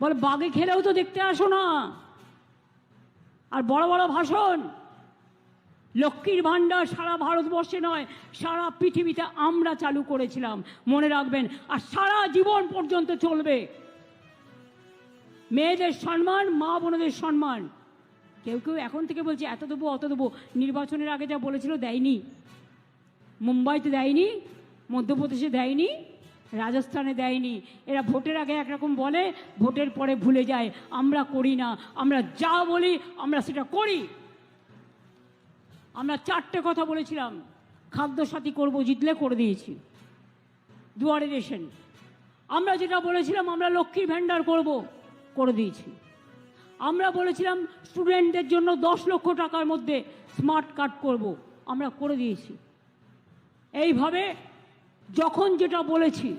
বলে বাগে খেলেও তো দেখতে আসো না। আর বড় বড় ভাষণ। লক্ষ্মীর ভাণ্ডার সারা ভারতবর্ষে নয়, সারা পৃথিবীতে আমরা চালু করেছিলাম। মনে রাখবেন, আর সারা জীবন পর্যন্ত চলবে। মেয়েদের সম্মান, মা বোনদের সম্মান। কেউ কেউ এখন থেকে বলছে, এত দেবো, অত দেবো। নির্বাচনের আগে যা বলেছিল, দেয়নি। মুম্বাইতে দেয়নি, মধ্যপ্রদেশে দেয়নি। রাজস্থানে দেয়নি। এরা ভোটের আগে একরকম বলে, ভোটের পরে ভুলে যায়। আমরা করি না। আমরা যা বলি, আমরা সেটা করি। আমরা চারটে কথা বলেছিলাম। খাদ্যসাথী করব, জিতলে করে দিয়েছি। দুয়ারে রেশন আমরা যেটা বলেছিলাম, আমরা লক্ষ্মীর ভাণ্ডার করব, করে দিয়েছি। আমরা বলেছিলাম স্টুডেন্টদের জন্য দশ লক্ষ টাকার মধ্যে স্মার্ট কার্ড করব। আমরা করে দিয়েছি। এইভাবে যখন যেটা বলেছি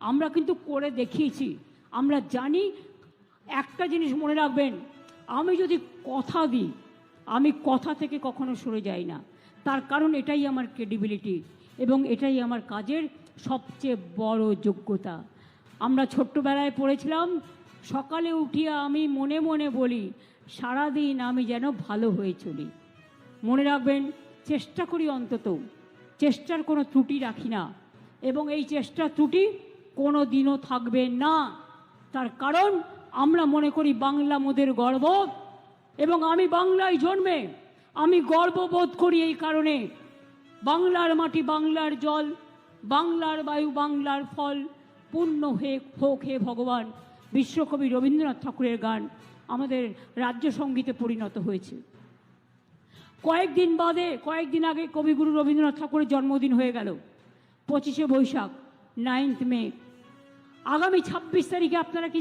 আমরা কিন্তু করে দেখিয়েছি। আমরা জানি, একটা জিনিস মনে রাখবেন, আমি যদি কথা দিই, আমি কথা থেকে কখনো সরে যাই না। তার কারণ এটাই আমার ক্রেডিবিলিটি এবং এটাই আমার কাজের সবচেয়ে বড় যোগ্যতা। আমরা ছোট্টবেলায় পড়েছিলাম, সকালে উঠিয়া আমি মনে মনে বলি, সারাদিন আমি যেন ভালো হয়ে চলি। মনে রাখবেন, চেষ্টা করি অন্তত, চেষ্টার কোনো ত্রুটি রাখি না। এবং এই চেষ্টার ত্রুটি কোনো দিনও থাকবে না। তার কারণ আমরা মনে করি বাংলা মোদের গর্ব এবং আমি বাংলায় জন্মে আমি গর্ববোধ করি এই কারণে। বাংলার মাটি বাংলার জল, বাংলার বায়ু বাংলার ফল, পূর্ণ হে হোক হে ভগবান। বিশ্বকবি রবীন্দ্রনাথ ঠাকুরের গান আমাদের রাজ্য সঙ্গীতে পরিণত হয়েছে। কয়েকদিন বাদে, কয়েকদিন আগে কবিগুরু রবীন্দ্রনাথ ঠাকুরের জন্মদিন হয়ে গেল। পঁচিশে বৈশাখ। নাইন্থ মে আগামী ছাব্বিশ তারিখে আপনারা কি